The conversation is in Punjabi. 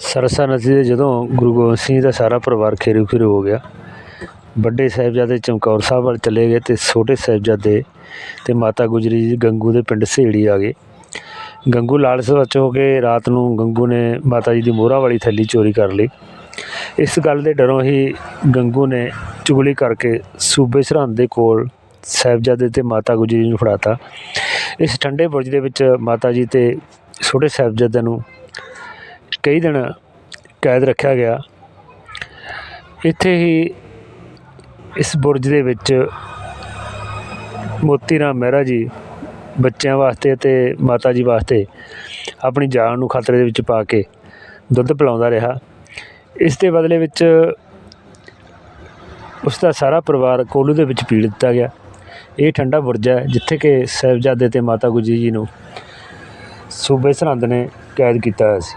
ਸਰਸਾ ਨਦੀ ਦੇ ਜਦੋਂ ਗੁਰੂ ਗੋਬਿੰਦ ਸਿੰਘ ਜੀ ਦਾ ਸਾਰਾ ਪਰਿਵਾਰ ਖੇਰੂ ਖੇਰੂ ਹੋ ਗਿਆ, ਵੱਡੇ ਸਾਹਿਬਜ਼ਾਦੇ ਚਮਕੌਰ ਸਾਹਿਬ ਵੱਲ ਚਲੇ ਗਏ ਅਤੇ ਛੋਟੇ ਸਾਹਿਬਜ਼ਾਦੇ ਅਤੇ ਮਾਤਾ ਗੁਜਰੀ ਜੀ ਗੰਗੂ ਦੇ ਪਿੰਡ ਸਹੇੜੀ ਆ ਗਏ। ਗੰਗੂ ਲਾਲਚ ਵਿੱਚ ਹੋ ਕੇ ਰਾਤ ਨੂੰ ਗੰਗੂ ਨੇ ਮਾਤਾ ਜੀ ਦੀ ਮੋਹਰਾਂ ਵਾਲੀ ਥੈਲੀ ਚੋਰੀ ਕਰ ਲਈ। ਇਸ ਗੱਲ ਦੇ ਡਰੋਂ ਹੀ ਗੰਗੂ ਨੇ ਚੁਗਲੀ ਕਰਕੇ ਸੂਬੇ ਸਰਹੰਦ ਦੇ ਕੋਲ ਸਾਹਿਬਜ਼ਾਦੇ ਅਤੇ ਮਾਤਾ ਗੁਜਰੀ ਨੂੰ ਫੜਾਤਾ। ਇਸ ਠੰਡੇ ਬੁਰਜ ਦੇ ਵਿੱਚ ਮਾਤਾ ਜੀ ਅਤੇ ਛੋਟੇ ਸਾਹਿਬਜ਼ਾਦਿਆਂ ਨੂੰ ਕਈ ਦਿਨ ਕੈਦ ਰੱਖਿਆ ਗਿਆ। ਇੱਥੇ ਹੀ ਇਸ ਬੁਰਜ ਦੇ ਵਿੱਚ ਮੋਤੀ ਰਾਮ ਮਹਿਰਾ ਜੀ ਬੱਚਿਆਂ ਵਾਸਤੇ ਅਤੇ ਮਾਤਾ ਜੀ ਵਾਸਤੇ ਆਪਣੀ ਜਾਨ ਨੂੰ ਖਤਰੇ ਦੇ ਵਿੱਚ ਪਾ ਕੇ ਦੁੱਧ ਪਿਲਾਉਂਦਾ ਰਿਹਾ। ਇਸ ਦੇ ਬਦਲੇ ਵਿੱਚ ਉਸ ਦਾ ਸਾਰਾ ਪਰਿਵਾਰ ਕੋਲੂ ਦੇ ਵਿੱਚ ਪੀੜ ਦਿੱਤਾ ਗਿਆ। ਇਹ ਠੰਡਾ ਬੁਰਜ ਹੈ, ਜਿੱਥੇ ਕਿ ਸਾਹਿਬਜ਼ਾਦੇ ਤੇ ਮਾਤਾ ਗੁਜਰੀ ਜੀ ਨੂੰ ਸੂਬੇ ਸਰਹੰਦ ਨੇ ਕੈਦ ਕੀਤਾ ਹੋਇਆ ਸੀ।